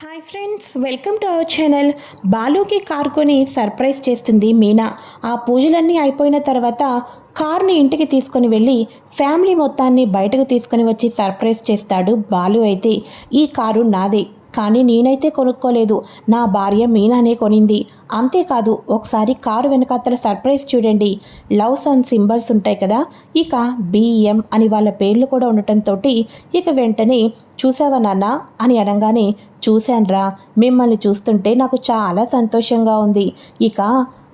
Hi friends welcome to our channel బాలుకి car కొని surprise చేస్తుంది మీనా. ఆ పూజలన్నీ అయిపోయిన తర్వాత కార్ని ఇంటికి తీసుకొని వెళ్ళి ఫ్యామిలీ మొత్తాన్ని బయటకు తీసుకొని వచ్చి సర్ప్రైజ్ చేస్తాడు బాలు అయితే. ఈ కారు నాదే. కానీ నేనైతే కొనుక్కోలేదు. నా భార్య మీనానే కొనింది. అంతేకాదు ఒకసారి కారు వెనకాతల సర్ప్రైజ్ చూడండి. లవ్స్ అండ్ సింబల్స్ ఉంటాయి కదా? ఇక బిఎం అని వాళ్ళ పేర్లు కూడా ఉండటంతో ఇక వెంటనే చూసావా నాన్న? అని అనగానే చూశాన్రా. మిమ్మల్ని చూస్తుంటే నాకు చాలా సంతోషంగా ఉంది. ఇక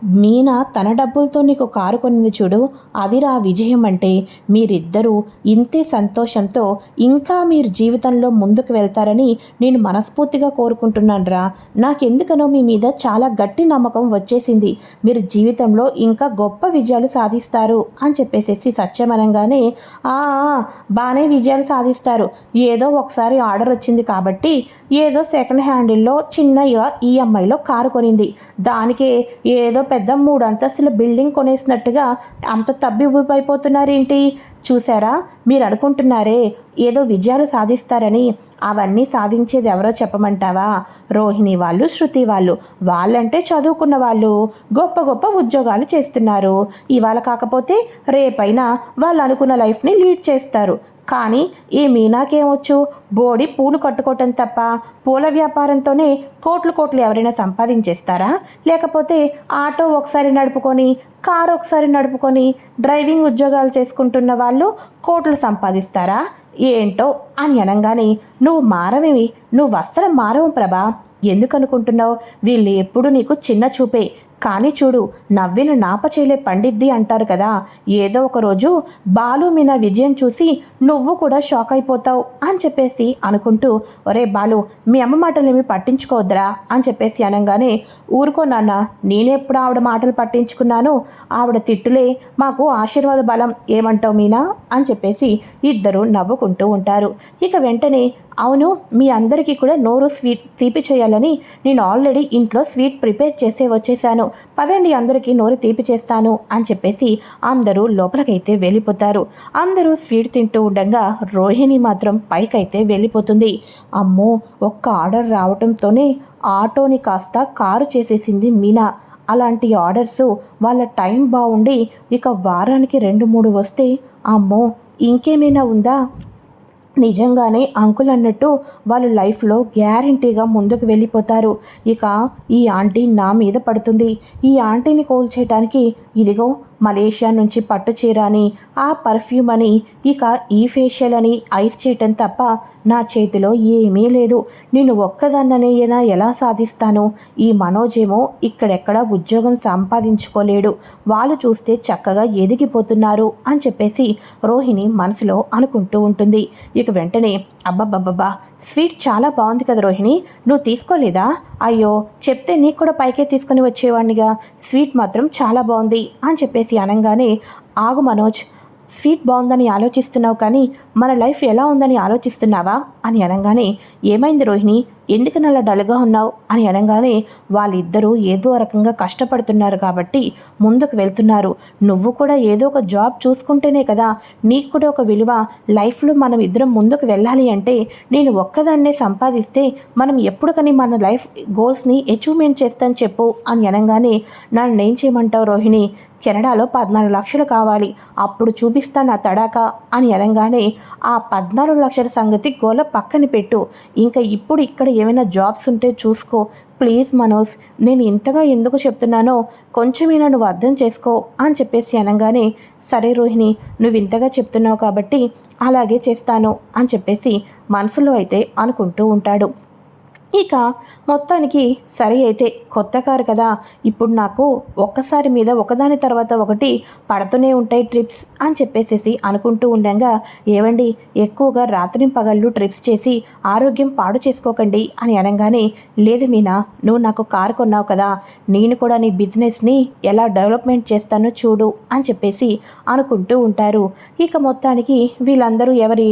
మీనా తన డబ్బులతో నీకు కారు కొనింది చూడు. అదిరా విజయం అంటే మీరిద్దరూ ఇంతే సంతోషంతో ఇంకా మీరు జీవితంలో ముందుకు వెళ్తారని నేను మనస్ఫూర్తిగా కోరుకుంటున్నాను రా నాకెందుకనో మీ మీద చాలా గట్టి నమ్మకం వచ్చేసింది. మీరు జీవితంలో ఇంకా గొప్ప విజయాలు సాధిస్తారు అని చెప్పేసేసి సత్యమనంగానే "ఆ, ఆ, బాగానే విజయాలు సాధిస్తారు. ఏదో ఒకసారి ఆర్డర్ వచ్చింది కాబట్టి ఏదో సెకండ్ హ్యాండిల్లో చిన్న ఈఎంఐలో కారు కొనింది. దానికే ఏదో పెద్ద మూడు అంతస్తుల బిల్డింగ్ కొనేసినట్టుగా అంత తబ్బిబ్బైపోతున్నారేంటి చూసారా మీరు అనుకుంటున్నారే ఏదో విజయాలు సాధిస్తారని. అవన్నీ సాధించేది ఎవరో చెప్పమంటావా? రోహిణి వాళ్ళు శృతి వాళ్ళు వాళ్ళంటే చదువుకున్న వాళ్ళు గొప్ప గొప్ప ఉద్యోగాలు చేస్తున్నారు. ఇవాళ కాకపోతే రేపైనా వాళ్ళు అనుకున్న లైఫ్ని లీడ్ చేస్తారు. కానీ ఈ మీనాకేమొచ్చు? బోడి పూలు కట్టుకోవటం తప్ప పూల వ్యాపారంతోనే కోట్లు కోట్లు ఎవరైనా సంపాదించేస్తారా? లేకపోతే ఆటో ఒకసారి నడుపుకొని కారు ఒకసారి నడుపుకొని డ్రైవింగ్ ఉద్యోగాలు చేసుకుంటున్న వాళ్ళు కోట్లు సంపాదిస్తారా? ఏంటో అని అనగానే నువ్వు మారవేవి నువ్వు వస్త్రం మారవు ప్రభా. ఎందుకనుకుంటున్నావు? వీళ్ళు ఎప్పుడు నీకు చిన్న చూపే. కానీ చూడు నవ్విన నాపచేలే పండిద్ది అంటారు కదా. ఏదో ఒకరోజు బాలు మీ నా విజయం చూసి నువ్వు కూడా షాక్ అయిపోతావు అని చెప్పేసి అనుకుంటూ ఒరే బాలు మీ అమ్మ మాటలేమి పట్టించుకోవద్దురా అని చెప్పేసి అనగానే ఊరుకో నాన్న నేనెప్పుడు ఆవిడ మాటలు పట్టించుకున్నాను. ఆవిడ తిట్టులే మాకు ఆశీర్వాద బలం ఏమంటావు మీనా? అని చెప్పేసి ఇద్దరు నవ్వుకుంటూ ఉంటారు. ఇక వెంటనే అవును మీ అందరికీ కూడా నోరు స్వీట్ తీపి చేయాలని నేను ఆల్రెడీ ఇంట్లో స్వీట్ ప్రిపేర్ చేసే వచ్చేసాను. పదండి అందరికీ నోరు తీపి చేస్తాను అని చెప్పేసి అందరూ లోపలికైతే వెళ్ళిపోతారు. అందరూ స్వీట్ తింటూ ఉండగా రోహిణి మాత్రం పైకైతే వెళ్ళిపోతుంది. అమ్మో ఒక్క ఆర్డర్ రావటంతోనే ఆటోని కాస్త కారు చేసేసింది మీనా. అలాంటి ఆర్డర్స్ వాళ్ళ టైం బాగుండి ఇక వారానికి రెండు మూడు వస్తే అమ్మో ఇంకేమైనా ఉందా? నిజంగానే అంకుల్ అన్నట్టు వాళ్ళు లైఫ్లో గ్యారంటీగా ముందుకు వెళ్ళిపోతారు. ఇక ఈ ఆంటీ నా మీద పడుతుంది. ఈ ఆంటీని కోల్చేయటానికి ఇదిగో మలేషియా నుంచి పట్టు చీర అని ఆ పర్ఫ్యూమ్ అని ఇక ఈ ఫేషియల్ అని ఐస్ చేయటం తప్ప నా చేతిలో ఏమీ లేదు. నేను ఒక్కదాన్ననేనా ఎలా సాధిస్తాను? ఈ మనోజేమో ఇక్కడెక్కడ ఉద్యోగం సంపాదించుకోలేడు. వాళ్ళు చూస్తే చక్కగా ఎదిగిపోతున్నారు అని చెప్పేసి రోహిణి మనసులో అనుకుంటూ ఉంటుంది. ఇక వెంటనే అబ్బబ్బబ్బబ్బా స్వీట్ చాలా బాగుంది కదా రోహిణి నువ్వు తీసుకోలేదా? అయ్యో చెప్తే నీకు కూడా పైకే తీసుకొని వచ్చేవాడినిగా స్వీట్ మాత్రం చాలా బాగుంది అని చెప్పేసి అనగానే ఆగు మనోజ్ స్వీట్ బాగుందని ఆలోచిస్తున్నావు కానీ మన లైఫ్ ఎలా ఉందని ఆలోచిస్తున్నావా? అని అనగానే ఏమైంది రోహిణి? ఎందుకు అలా డల్గా ఉన్నావు అని అనగానే వాళ్ళిద్దరూ ఏదో రకంగా కష్టపడుతున్నారు కాబట్టి ముందుకు వెళ్తున్నారు. నువ్వు కూడా ఏదో ఒక జాబ్ చూసుకుంటేనే కదా నీకు కూడా ఒక విలువ. లైఫ్లో మనం ఇద్దరం ముందుకు వెళ్ళాలి అంటే నేను ఒక్కదాన్నే సంపాదిస్తే మనం ఎప్పుడు కానీ మన లైఫ్ గోల్స్ని అచీవ్మెంట్ చేస్తాను చెప్పు అని అనగానే నన్ను ఏం చేయమంటావు రోహిణి? కెనడాలో పద్నాలుగు లక్షలు కావాలి. అప్పుడు చూపిస్తాను నా తడాక అని అనగానే ఆ పద్నాలుగు లక్షల సంగతి గోల పక్కన పెట్టు. ఇంకా ఇప్పుడు ఇక్కడ ఏమైనా జాబ్స్ ఉంటే చూసుకో. ప్లీజ్ మనోజ్ నేను ఇంతగా ఎందుకు చెప్తున్నానో కొంచెమైనా నువ్వు అర్థం చేసుకో అని చెప్పేసి అనగానే సరే రోహిణి నువ్వు ఇంతగా చెప్తున్నావు కాబట్టి అలాగే చేస్తాను అని చెప్పేసి మనసులో అయితే అనుకుంటూ ఉంటాడు. ఇక మొత్తానికి సరే అయితే కొత్త కారు కదా. ఇప్పుడు నాకు ఒక్కసారి మీద ఒకదాని తర్వాత ఒకటి పడుతూనే ఉంటాయి ట్రిప్స్ అని చెప్పేసేసి అనుకుంటూ ఉండగా ఏవండి ఎక్కువగా రాత్రి పగళ్ళు ట్రిప్స్ చేసి ఆరోగ్యం పాడు చేసుకోకండి అని అనగానే లేదు మీనా నువ్వు నాకు కారు కొన్నావు కదా నేను కూడా నీ బిజినెస్ని ఎలా డెవలప్మెంట్ చేస్తానో చూడు అని చెప్పేసి అనుకుంటూ ఉంటారు. ఇక మొత్తానికి వీళ్ళందరూ ఎవరి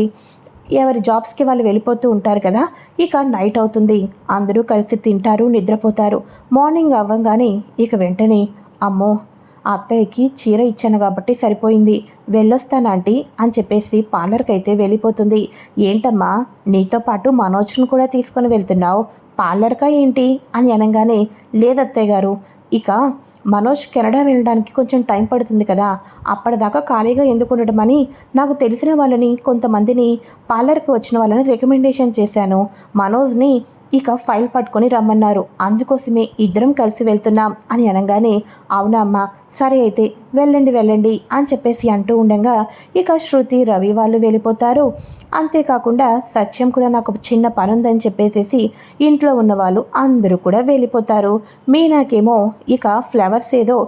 ఎవరి జాబ్స్కి వాళ్ళు వెళ్ళిపోతూ ఉంటారు కదా ఇక నైట్ అవుతుంది. అందరూ కలిసి తింటారు నిద్రపోతారు. మార్నింగ్ అవ్వగానే ఇక వెంటనే అమ్మో ఆ అత్తయ్యకి చీర ఇచ్చాను కాబట్టి సరిపోయింది. వెళ్ళొస్తానంటీ అని చెప్పేసి పార్లర్కి అయితే వెళ్ళిపోతుంది. ఏంటమ్మా నీతో పాటు మనోజ్ను కూడా తీసుకొని వెళ్తున్నావు. పార్లర్కా ఏంటి? అని అనగానే లేదత్తయ్య గారు ఇక మనోజ్ కెనడా వెళ్ళడానికి కొంచెం టైం పడుతుంది కదా. అప్పటిదాకా ఖాళీగా ఎందుకు ఉండడం అని నాకు తెలిసిన వాళ్ళని కొంతమందిని పార్లర్కి వచ్చిన వాళ్ళని రికమెండేషన్ చేశాను. మనోజ్ని ఇక ఫైల్ పట్టుకొని రమ్మన్నారు. అందుకోసమే ఇద్దరం కలిసి వెళ్తున్నాం అని అనగానే అవునా సరే అయితే వెళ్ళండి వెళ్ళండి అని చెప్పేసి అంటూ ఉండగా ఇక శృతి రవి వాళ్ళు వెళ్ళిపోతారు. అంతేకాకుండా సత్యం కూడా నాకు చిన్న పని ఉందని చెప్పేసేసి ఇంట్లో ఉన్న వాళ్ళు అందరూ కూడా వెళ్ళిపోతారు. మీనాకేమో ఇక ఫ్లవర్స్ ఏదో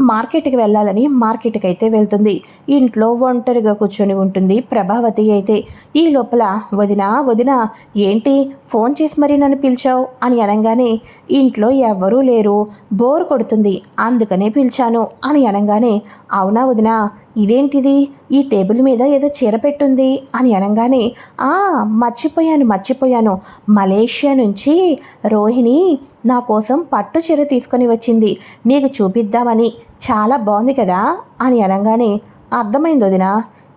మార్కెట్కి వెళ్ళాలని మార్కెట్కి అయితే వెళ్తుంది. ఇంట్లో ఒంటరిగా కూర్చొని ఉంటుంది ప్రభావతి అయితే. ఈ లోపల వదినా వదినా ఏంటి? ఫోన్ చేసి మరీ నన్ను పిలిచావు? అని అనగానే ఇంట్లో ఎవ్వరూ లేరు. బోర్ కొడుతుంది. అందుకనే పిలిచాను. అని అనగానే అవునా వదినా? ఇదేంటిది? ఈ టేబుల్ మీద ఏదో చీర పెట్టుంది. అని అనగానే ఆ మర్చిపోయాను మర్చిపోయాను. మలేషియా నుంచి రోహిణి నా కోసం పట్టు చీర తీసుకొని వచ్చింది. నీకు చూపిద్దామని. చాలా బాగుంది కదా అని అనగానే అర్థమైంది వదిన.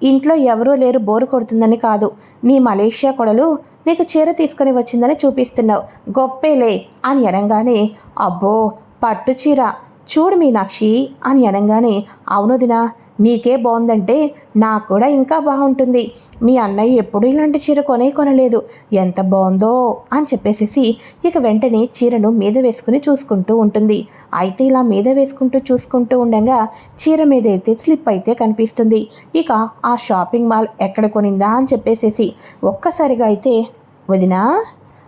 ఇంట్లో ఎవరూ లేరు బోరు కొడుతుందని కాదు. నీ మలేషియా కొడలు నీకు చీర తీసుకొని వచ్చిందని చూపిస్తున్నావు. గొప్పేలే అని అనగానే అబ్బో పట్టు చీర. చూడు మీనాక్షి అని అనగానే అవునుదినా నీకే బాగుందంటే నాకు కూడా ఇంకా బాగుంటుంది. మీ అన్నయ్య ఎప్పుడు ఇలాంటి చీర కొనే కొనలేదు. ఎంత బాగుందో అని చెప్పేసేసి ఇక వెంటనే చీరను మీద వేసుకుని చూసుకుంటూ ఉంటుంది. అయితే ఇలా మీద వేసుకుంటూ చూసుకుంటూ ఉండగా చీర మీద అయితే స్లిప్ అయితే కనిపిస్తుంది. ఇక ఆ షాపింగ్ మాల్ ఎక్కడ కొనిందా అని చెప్పేసేసి ఒక్కసారిగా అయితే వదినా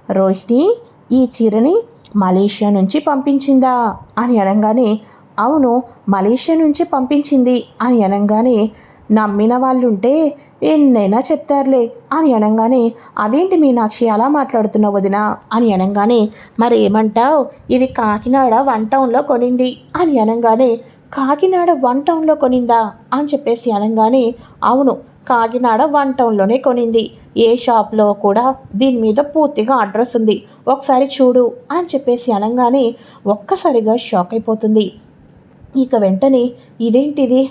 రోహిణి ఈ చీరని మలేషియా నుంచి పంపించిందా అని అనగానే అవును మలేషియా నుంచి పంపించింది అని అనగానే నమ్మిన వాళ్ళుంటే ఎన్నైనా చెప్తారులే అని అనగానే అదేంటి మీనాక్షి అలా మాట్లాడుతున్నావు వదినా? అని అనగానే మరి ఏమంటావు ఇది కాకినాడ వన్ టౌన్లో కొనింది. అని అనగానే కాకినాడ వన్ టౌన్లో కొనిందా? అని చెప్పేసి అనగానే అవును కాకినాడ వన్ టౌన్లోనే కొనింది. ఏ షాప్లో కూడా దీని మీద పూర్తిగా అడ్రస్ ఉంది. ఒకసారి చూడు. అని చెప్పేసి అనగానే ఒక్కసారిగా షాక్ అయిపోతుంది. ఇక వెంటనే ఇదేంటిది?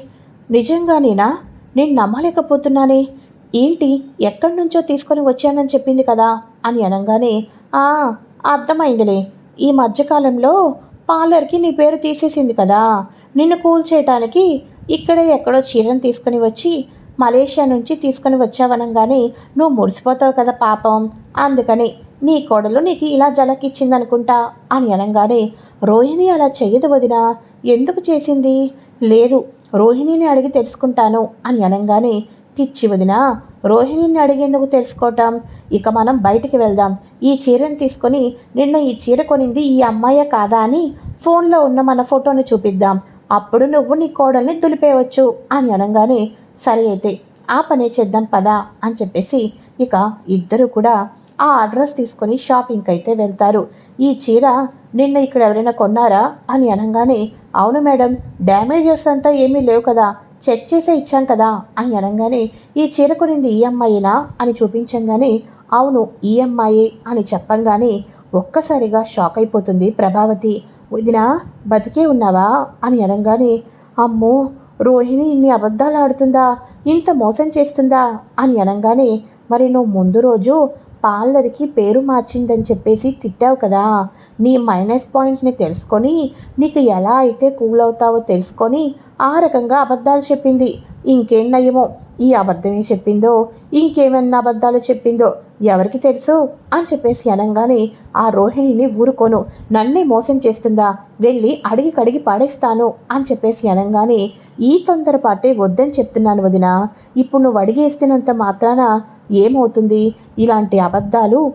నిజంగానేనా నేను నమ్మలేకపోతున్నానే. ఏంటి? ఎక్కడి నుంచో తీసుకొని వచ్చానని చెప్పింది కదా? అని అనగానే ఆ అర్థమైందిలే. ఈ మధ్యకాలంలో పార్లర్కి నీ పేరు తీసేసింది కదా? నిన్ను కూల్ చేయటానికి ఇక్కడే ఎక్కడో చీరను తీసుకుని వచ్చి మలేషియా నుంచి తీసుకుని వచ్చావనంగానే నువ్వు మురిసిపోతావు కదా పాపం. అందుకని నీ కొడలు నీకు ఇలా జలకిచ్చిందనుకుంటా అని అనగానే రోహిణి అలా చెయ్యదు వదినా. ఎందుకు చేసింది? లేదు రోహిణిని అడిగి తెలుసుకుంటాను అని అనగానే పిచ్చి వదినా రోహిణిని అడిగేందుకు తెలుసుకోవటం? ఇక మనం బయటికి వెళ్దాం. ఈ చీరను తీసుకొని నిన్న ఈ చీర కొనింది ఈ అమ్మాయే కాదా అని ఫోన్లో ఉన్న మన ఫోటోని చూపిద్దాం. అప్పుడు నువ్వు నీ కోడల్ని దులిపేయవచ్చు అని అనగానే సరే అయితే ఆ పనే చేద్దాం పదా అని చెప్పేసి ఇక ఇద్దరు కూడా ఆ అడ్రస్ తీసుకొని షాపింగ్కి అయితే వెళ్తారు. ఈ చీర నిన్న ఇక్కడ ఎవరైనా కొన్నారా? అని అనగానే అవును మేడం డ్యామేజెస్ అంతా ఏమీ లేవు కదా చెక్ చేసే ఇచ్చాం కదా అని అనగానే ఈ చీర కొనింది ఈ అమ్మాయినా? అని చూపించంగానే అవును ఈ అమ్మాయే అని చెప్పంగానే ఒక్కసారిగా షాక్ అయిపోతుంది ప్రభావతి. వదిన బతికే ఉన్నావా? అని అనగానే అమ్మో రోహిణి ఇన్ని అబద్ధాలు ఆడుతుందా? ఇంత మోసం చేస్తుందా? అని అనగానే మరి నువ్వు ముందు రోజు పార్లర్కి పేరు మార్చిందని చెప్పేసి తిట్టావు కదా. నీ మైనస్ పాయింట్ని తెలుసుకొని నీకు ఎలా అయితే కూల్ అవుతావో తెలుసుకొని ఆ రకంగా అబద్ధాలు చెప్పింది. ఇంకేం నయమో? ఈ అబద్ధమే చెప్పిందో? ఇంకేమన్నా అబద్ధాలు చెప్పిందో? ఎవరికి తెలుసు? అని చెప్పేసి అనగానే ఆ రోహిణిని ఊరుకోను. నన్నే మోసం చేస్తుందా? వెళ్ళి అడిగి కడిగి పాడేస్తాను. అని చెప్పేసి అనగానే ఈ తొందరపాటే వద్దని చెప్తున్నాను వదిన. ఇప్పుడు నువ్వు అడిగేస్తున్నంత మాత్రాన ఏమవుతుంది? ఇలాంటి అబద్ధాలు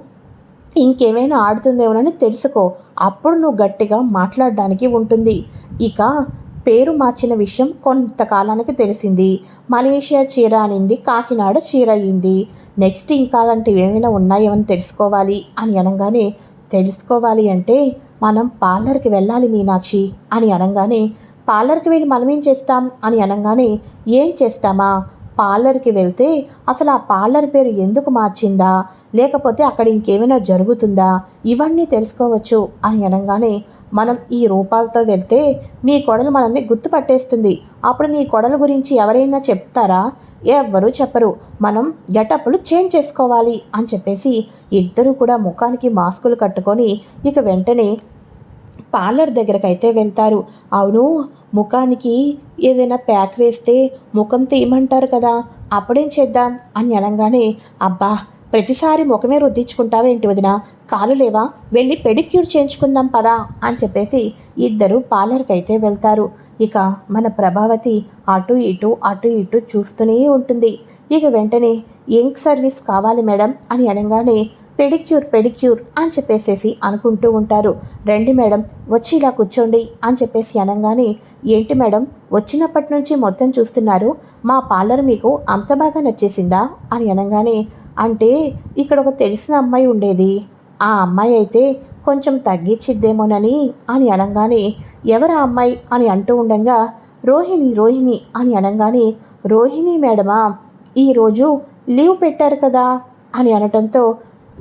ఇంకేమైనా ఆడుతుందేమోనని తెలుసుకో. అప్పుడు నువ్వు గట్టిగా మాట్లాడడానికి ఉంటుంది. ఇక పేరు మార్చిన విషయం కొంతకాలానికి తెలిసింది. మలేషియా చీర అనింది కాకినాడ చీర అయ్యింది. నెక్స్ట్ ఇంకా అలాంటివి ఏమైనా ఉన్నాయేమని తెలుసుకోవాలి అని అనగానే తెలుసుకోవాలి అంటే మనం పార్లర్కి వెళ్ళాలి మీనాక్షి అని అనగానే పార్లర్కి వెళ్ళి మనం ఏం చేస్తాం? అని అనగానే ఏం చేస్తామా? పార్లర్కి వెళ్తే అసలు ఆ పార్లర్ పేరు ఎందుకు మార్చిందా? లేకపోతే అక్కడ ఇంకేమైనా జరుగుతుందా? ఇవన్నీ తెలుసుకోవచ్చు అని అనగానే మనం ఈ రూపాలతో వెళ్తే నీ కొడలు మనల్ని గుర్తుపట్టేస్తుంది. అప్పుడు నీ కొడల గురించి ఎవరైనా చెప్తారా? ఎవ్వరూ చెప్పరు. మనం గెటప్పులు చేంజ్ చేసుకోవాలి అని చెప్పేసి ఇద్దరూ కూడా ముఖానికి మాస్కులు కట్టుకొని ఇక వెంటనే పార్లర్ దగ్గరకు అయితే వెళ్తారు. అవును ముఖానికి ఏదైనా ప్యాక్ వేస్తే ముఖం తీయమంటారు కదా అప్పుడేం చేద్దాం? అని అనగానే అబ్బా ప్రతిసారి ముఖమే రుద్దించుకుంటావేంటి వదిన? కాలు లేవా? వెళ్ళి పెడిక్యూర్ చేయించుకుందాం పదా అని చెప్పేసి ఇద్దరు పార్లర్కి అయితే వెళ్తారు. ఇక మన ప్రభావతి అటు ఇటు అటు ఇటు చూస్తూనే ఉంటుంది. ఇక వెంటనే ఇంక్ సర్వీస్ కావాలి మేడం? అని అనగానే పెడిక్యూర్ పెడిక్యూర్ అని చెప్పేసేసి అనుకుంటూ ఉంటారు. రండి మేడం వచ్చి ఇలా కూర్చోండి అని చెప్పేసి అనగానే ఏంటి మేడం వచ్చినప్పటి నుంచి మొత్తం చూస్తున్నారు మా పార్లర్ మీకు అంత బాగా నచ్చేసిందా అని అనగానే అంటే ఇక్కడ ఒక తెలిసిన అమ్మాయి ఉండేది. ఆ అమ్మాయి అయితే కొంచెం తగ్గించిద్దేమోనని అని అనగానే ఎవరు ఆ అమ్మాయి అని అంటూ ఉండగా రోహిణి రోహిణి అని అనగానే రోహిణి మేడమా ఈరోజు లీవ్ పెట్టారు కదా అని అనటంతో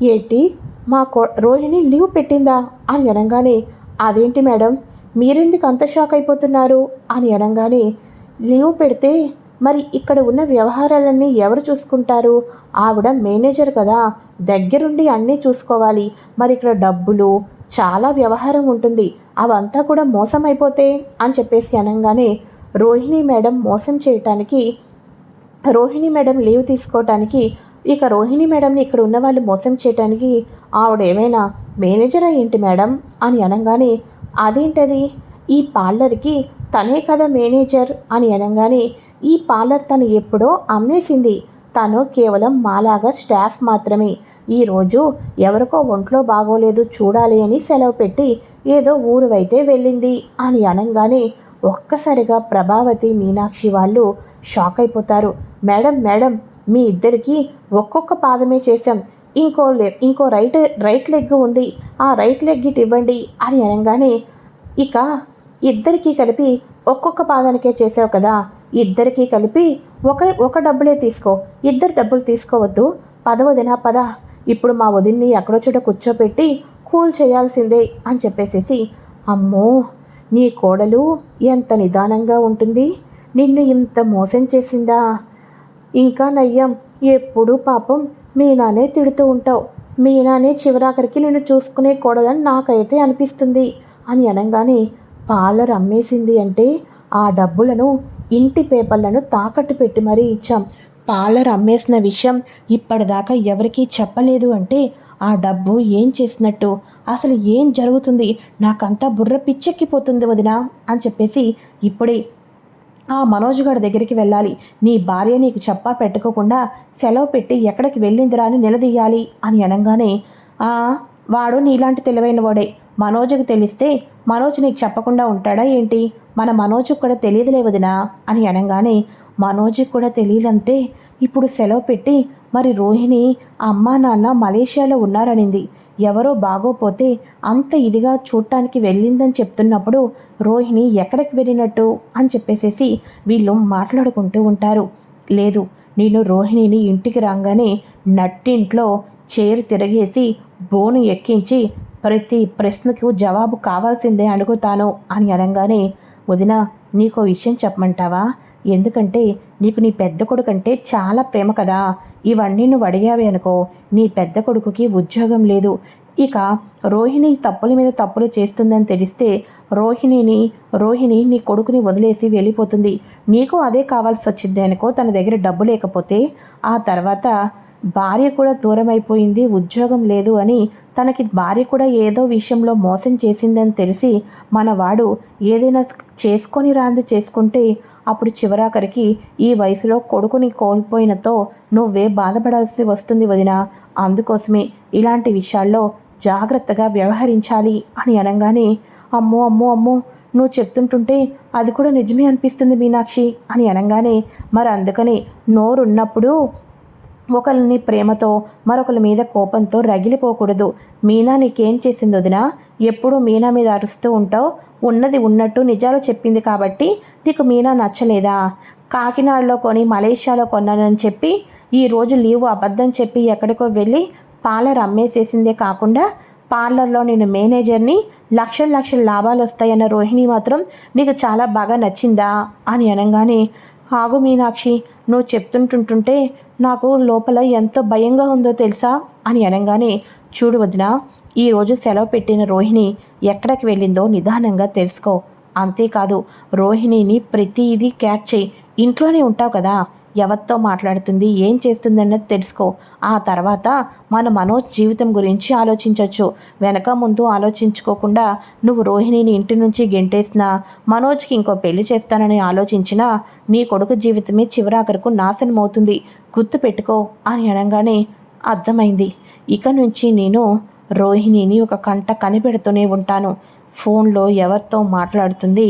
ఏంటి? మా కో రోహిణి లీవ్ పెట్టిందా? అని అనగానే అదేంటి మేడం? మీరెందుకు అంత షాక్ అయిపోతున్నారు? అని అనగానే లీవ్ పెడితే మరి ఇక్కడ ఉన్న వ్యవహారాలన్నీ ఎవరు చూసుకుంటారు? ఆవిడ మేనేజర్ కదా దగ్గరుండి అన్నీ చూసుకోవాలి. మరి ఇక్కడ డబ్బులు చాలా వ్యవహారం ఉంటుంది. అవంతా కూడా మోసం అయిపోతే అని చెప్పేసి అనగానే రోహిణి మేడం మోసం చేయటానికి రోహిణి మేడం లీవ్ తీసుకోవటానికి ఇక రోహిణి మేడంని ఇక్కడ ఉన్న వాళ్ళు మోసం చేయటానికి ఆవిడ ఏమైనా మేనేజరా ఏంటి మేడం? అని అనగానే అదేంటది? ఈ పార్లర్కి తనే కదా మేనేజర్ అని అనగానే ఈ పార్లర్ తను ఎప్పుడో అమ్మేసింది. తను కేవలం మాలాగా స్టాఫ్ మాత్రమే. ఈరోజు ఎవరికో ఒంట్లో బాగోలేదు చూడాలి అని సెలవు పెట్టి ఏదో ఊరువైతే వెళ్ళింది. అని అనగానే ఒక్కసారిగా ప్రభావతి మీనాక్షి వాళ్ళు షాక్ అయిపోతారు. మేడం మేడం మీ ఇద్దరికి ఒక్కొక్క పాదమే చేశాం. ఇంకో లే ఇంకో రైట్ రైట్ లెగ్ ఉంది. ఆ రైట్ లెగ్ ఇటు ఇవ్వండి అని అనగానే ఇక ఇద్దరికీ కలిపి ఒక్కొక్క పాదానికే చేసావు కదా ఇద్దరికీ కలిపి ఒక ఒక డబ్బులే తీసుకో. ఇద్దరు డబ్బులు తీసుకోవద్దు. పదవదిన పద. ఇప్పుడు మా వదిన్ని ఎక్కడో చోట కూర్చోపెట్టి కూల్ చేయాల్సిందే అని చెప్పేసేసి అమ్మో నీ కోడలు ఎంత నిదానంగా ఉంటుంది. నిన్ను ఇంత మోసం చేసిందా? ఇంకా నయ్యం ఎప్పుడు పాపం మీనానే తిడుతూ ఉంటావు. మీనానే చివరాఖరికి నిన్ను చూసుకునే కోడలని నాకైతే అనిపిస్తుంది అని అనగానే పార్లర్ అమ్మేసింది అంటే ఆ డబ్బులను ఇంటి పేపర్లను తాకట్టు పెట్టి మరీ ఇచ్చాం. పార్లర్ అమ్మేసిన విషయం ఇప్పటిదాకా ఎవరికీ చెప్పలేదు అంటే ఆ డబ్బు ఏం చేసినట్టు అసలు ఏం జరుగుతుంది నాకంతా బుర్ర పిచ్చెక్కిపోతుంది వదినా అని చెప్పేసి ఇప్పుడే ఆ మనోజ్ గారి దగ్గరికి వెళ్ళాలి. నీ భార్య నీకు చెప్పా పెట్టుకోకుండా సెలవు పెట్టి ఎక్కడికి వెళ్ళిందిరా అని నిలదీయాలి అని అనగానే "ఆ, వాడు నీలాంటి తెలివైన వాడే. మనోజ్కి తెలిస్తే మనోజ్ నీకు చెప్పకుండా ఉంటాడా ఏంటి? మన మనోజ్కి కూడా తెలియదులే వదినా అని అనగానే మనోజ్కి కూడా తెలియలంటే ఇప్పుడు సెలవు పెట్టి మరి రోహిణి అమ్మా నాన్న మలేషియాలో ఉన్నారనింది. ఎవరో బాగోపోతే అంత ఇదిగా చూడటానికి వెళ్ళిందని చెప్తున్నప్పుడు రోహిణి ఎక్కడికి వెళ్ళినట్టు అని చెప్పేసేసి వీళ్ళు మాట్లాడుకుంటూ ఉంటారు. లేదు నేను రోహిణిని ఇంటికి రాగానే నట్టింట్లో చైర్ తిరగేసి బోను ఎక్కించి ప్రతి ప్రశ్నకు జవాబు కావాల్సిందే అడుగుతాను అని అనగానే వదిన నీకో విషయం చెప్పమంటావా? ఎందుకంటే నీకు నీ పెద్ద కొడుకు అంటే చాలా ప్రేమ కదా. ఇవన్నీ నువ్వు అడిగావి అనుకో. నీ పెద్ద కొడుకుకి ఉద్యోగం లేదు. ఇక రోహిణి తప్పుల మీద తప్పులు చేస్తుందని తెలిస్తే రోహిణిని రోహిణి నీ కొడుకుని వదిలేసి వెళ్ళిపోతుంది. నీకు అదే కావాల్సి వచ్చింది అనుకో తన దగ్గర డబ్బు లేకపోతే. ఆ తర్వాత భార్య కూడా దూరం అయిపోయింది ఉద్యోగం లేదు అని తనకి భార్య కూడా ఏదో విషయంలో మోసం చేసిందని తెలిసి మనవాడు ఏదైనా చేసుకొని రాంది చేసుకుంటే అప్పుడు చివరాఖరికి ఈ వయసులో కొడుకుని కోల్పోయినతో నువ్వే బాధపడాల్సి వస్తుంది వదిన. అందుకోసమే ఇలాంటి విషయాల్లో జాగ్రత్తగా వ్యవహరించాలి అని అనగానే అమ్మో అమ్మో అమ్మో నువ్వు చెప్తుంటుంటే అది కూడా నిజమే అనిపిస్తుంది మీనాక్షి అని అనగానే మరి అందుకని నోరున్నప్పుడు ఒకరిని ప్రేమతో మరొకరి మీద కోపంతో రగిలిపోకూడదు. మీనా నీకేం చేసింది వదినా? ఎప్పుడూ మీనా మీద అరుస్తూ ఉంటావు. ఉన్నది ఉన్నట్టు నిజాలు చెప్పింది కాబట్టి నీకు మీనా నచ్చలేదా? కాకినాడలో కొని మలేషియాలో కొన్నానని చెప్పి ఈరోజు లీవ్ అబద్ధం చెప్పి ఎక్కడికో వెళ్ళి పార్లర్ అమ్మేసేసిందే కాకుండా పార్లర్లో నేను మేనేజర్ని లక్షల లక్షల లాభాలు వస్తాయన్న రోహిణి మాత్రం నీకు చాలా బాగా నచ్చిందా? అని అనగానే ఆగు మీనాక్షి నువ్వు చెప్తుంటుంటుంటే నాకు లోపల ఎంత భయంగా ఉందో తెలుసా? అని అనగానే చూడు వదిన ఈరోజు సెలవు పెట్టిన రోహిణి ఎక్కడికి వెళ్ళిందో నిదానంగా తెలుసుకో. అంతేకాదు రోహిణిని ప్రతిదీ క్యాచ్ చేయి. ఇంట్లోనే ఉంటావు కదా. ఎవరితో మాట్లాడుతుంది ఏం చేస్తుందన్నది తెలుసుకో. ఆ తర్వాత మన మనోజ్ జీవితం గురించి ఆలోచించవచ్చు వెనక ముందు ఆలోచించుకోకుండా నువ్వు రోహిణిని ఇంటి నుంచి గెంటేసినా మనోజ్కి ఇంకో పెళ్ళి చేస్తానని ఆలోచించినా నీ కొడుకు జీవితమే చివరాఖరకు నాశనం అవుతుంది. గుర్తు పెట్టుకో అని అనగానే అర్థమైంది. ఇక నుంచి నేను రోహిణిని ఒక కంట కనిపెడుతూనే ఉంటాను. ఫోన్లో ఎవరితో మాట్లాడుతుంది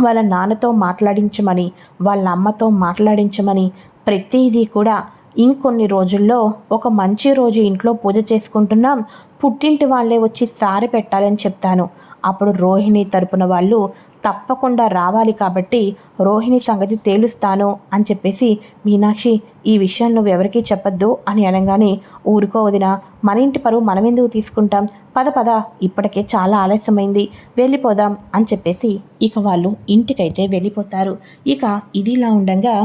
వాళ్ళ నాన్నతో మాట్లాడించమని వాళ్ళ అమ్మతో మాట్లాడించమని ప్రతిదీ కూడా ఇంకొన్ని రోజుల్లో ఒక మంచి రోజు ఇంట్లో పూజ చేసుకుంటున్నాం పుట్టింటి వాళ్ళే వచ్చి సారి పెట్టాలని చెప్తాను. అప్పుడు రోహిణి తరపున వాళ్ళు తప్పకుండా రావాలి కాబట్టి రోహిణి సంగతి తేలుస్తాను అని చెప్పేసి మీనాక్షి ఈ విషయం నువ్వు ఎవరికీ చెప్పొద్దు అని అనగానే ఊరుకో వదిన మన ఇంటి పరువు మనమెందుకు తీసుకుంటాం? పద పద ఇప్పటికే చాలా ఆలస్యమైంది వెళ్ళిపోదాం అని చెప్పేసి ఇక వాళ్ళు ఇంటికైతే వెళ్ళిపోతారు. ఇక ఇదిలా ఉండగా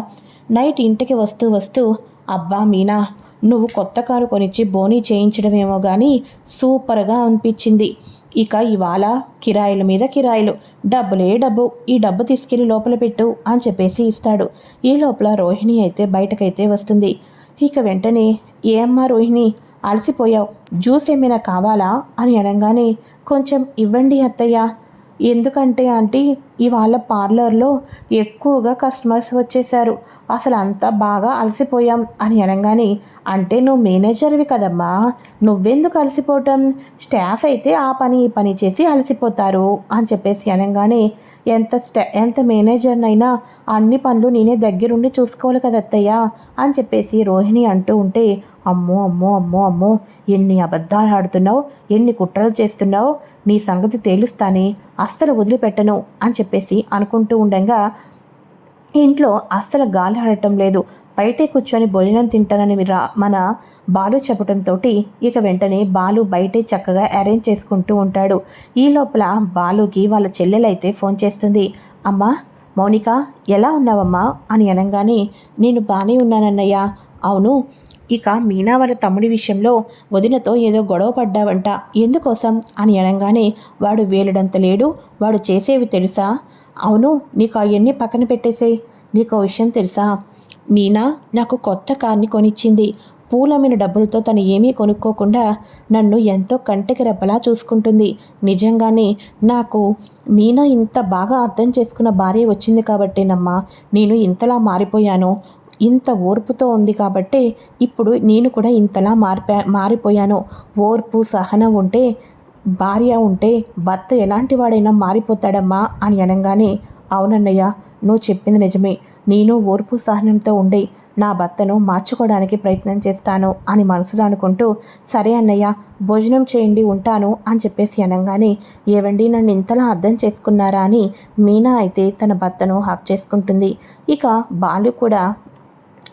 నైట్ ఇంటికి వస్తూ వస్తూ అబ్బా మీనా నువ్వు కొత్త కారు కొనిచ్చి బోనీ చేయించడమేమో కానీ సూపర్గా అనిపించింది. ఇక ఇవాళ కిరాయిల మీద కిరాయిలు. డబ్బులే డబ్బు ఈ డబ్బు తీసుకెళ్ళి లోపల పెట్టు అని చెప్పేసి ఇస్తాడు. ఈ లోపల రోహిణి అయితే బయటకైతే వస్తుంది. ఇక వెంటనే ఏమ్మా రోహిణి అలసిపోయావు? జ్యూస్ ఏమైనా కావాలా? అని అనగానే కొంచెం ఇవ్వండి అత్తయ్య ఎందుకంటే ఆంటీ ఇవాళ పార్లర్లో ఎక్కువగా కస్టమర్స్ వచ్చేసారు అసలు అంతా బాగా అలసిపోయాం అని అనగానే అంటే నువ్వు మేనేజర్వి కదమ్మా నువ్వెందుకు అలసిపోవటం? స్టాఫ్ అయితే ఆ పని ఈ పని చేసి అలసిపోతారు అని చెప్పేసి అనగానే ఎంత స్టా ఎంత మేనేజర్నైనా అన్ని పనులు నేనే దగ్గరుండి చూసుకోవాలి కదా అత్తయ్య అని చెప్పేసి రోహిణి అంటూ ఉంటే అమ్మో అమ్మో అమ్మో అమ్మో ఎన్ని అబద్ధాలు ఆడుతున్నావు ఎన్ని కుట్రలు చేస్తున్నావు నీ సంగతి తేలుస్తానే అస్సలు వదిలిపెట్టను అని చెప్పేసి అనుకుంటూ ఉండగా ఇంట్లో అస్సలు గాలి ఆడటం లేదు. బయటే కూర్చొని భోజనం తింటానని రా మన బాలు చెప్పడంతో ఇక వెంటనే బాలు బయటే చక్కగా అరేంజ్ చేసుకుంటూ ఉంటాడు. ఈ లోపల బాలుకి వాళ్ళ చెల్లెలైతే ఫోన్ చేస్తుంది. అమ్మా మౌనిక ఎలా ఉన్నావమ్మా? అని అనగానే నేను బాగానే ఉన్నానన్నయ్య. అవును ఇక మీనా వాళ్ళ తమ్ముడి విషయంలో వదినతో ఏదో గొడవ పడ్డావంట. ఎందుకోసం? అని అనగానే వాడు వేలడంత లేడు వాడు చేసేవి తెలుసా? అవును నీకు అవన్నీ పక్కన పెట్టేసే నీకు విషయం తెలుసా? మీనా నాకు కొత్త కార్ని కొనిచ్చింది. పూలమ్మిన డబ్బులతో తను ఏమీ కొనుక్కోకుండా నన్ను ఎంతో కంటికి రెప్పలా చూసుకుంటుంది. నిజంగానే నాకు మీనా ఇంత బాగా అర్థం చేసుకున్న భార్య వచ్చింది కాబట్టేనమ్మా. నేను ఇంతలా మారిపోయాను. ఇంత ఓర్పుతో ఉంది కాబట్టి ఇప్పుడు నేను కూడా ఇంతలా మారిపో మారిపోయాను. ఓర్పు సహనం ఉంటే భార్య ఉంటే భర్త ఎలాంటి వాడైనా మారిపోతాడమ్మా అని అనగానే అవునన్నయ్య నువ్వు చెప్పింది నిజమే. నేను ఓర్పు సహనంతో ఉండి నా భర్తను మార్చుకోవడానికి ప్రయత్నం చేస్తాను అని మనసులో అనుకుంటూ సరే అన్నయ్య భోజనం చేయండి ఉంటాను అని చెప్పేసి అనగానే ఏవండి నన్ను ఇంతలా అర్థం చేసుకున్నారా అని మీనా అయితే తన భర్తను హాక్ చేసుకుంటుంది. ఇక బాలు కూడా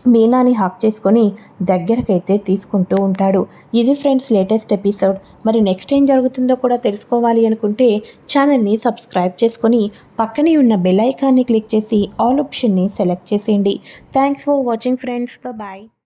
మీనాని హాక్ చేసుకొని దగ్గరకైతే తీసుకుంటూ ఉంటాడు. ఇది ఫ్రెండ్స్ లేటెస్ట్ ఎపిసోడ్. మరి నెక్స్ట్ ఏం జరుగుతుందో కూడా తెలుసుకోవాలి అనుకుంటే ఛానల్ని సబ్స్క్రైబ్ చేసుకొని పక్కనే ఉన్న బెల్ ఐకాన్ని క్లిక్ చేసి ఆల్ ఆప్షన్ని సెలెక్ట్ చేసేయండి. Thanks for watching friends. Bye